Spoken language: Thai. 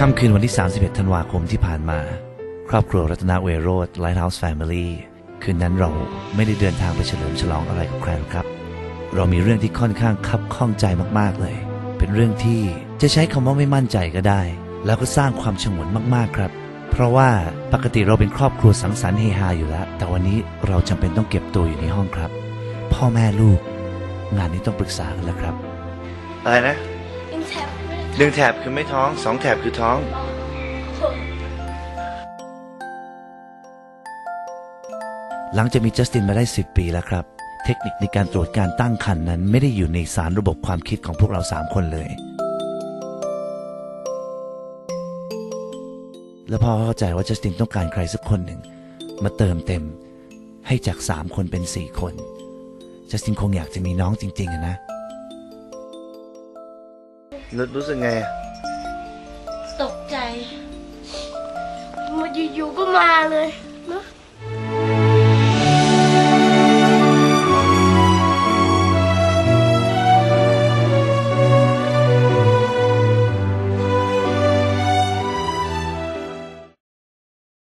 ค่ำคืนวันที่ 31 ธันวาคมที่ผ่านมา ครอบครัวรัตนเวโรธ Lighthouse Family คืนนั้นเราไม่ได้เดินทางไปเฉลิมฉลองอะไรกับใครหรอกครับ เรามีเรื่องที่ค่อนข้างคับข้องใจมากๆเลย เป็นเรื่องที่จะใช้คำว่าไม่มั่นใจก็ได้ แล้วก็สร้างความฉงนมากๆครับ เพราะว่าปกติเราเป็นครอบครัวสังสรรค์เฮฮาอยู่แล้ว แต่วันนี้เราจำเป็นต้องเก็บตัวอยู่ในห้องครับ พ่อแม่ลูก งานนี้ต้องปรึกษากันแล้วครับอะไรนะอินแท็บไม่ได้ หนึ่งแถบคือไม่ท้องสองแถบคือท้อง หลังจากมีจัสตินมาได้ 10 ปีแล้วครับ เทคนิคในการตรวจการตั้งครรภ์นั้นไม่ได้อยู่ในสารระบบความคิดของพวกเรา 3 คนเลย แล้วพ่อเข้าใจว่าจัสตินต้องการใครสักคนหนึ่ง มาเติมเต็มให้จาก 3 คนเป็น 4 คนจัสตินคงอยากจะมีน้องจริงๆอะ นะรู้สึกไงตกใจมาอยู่ๆก็มาเลย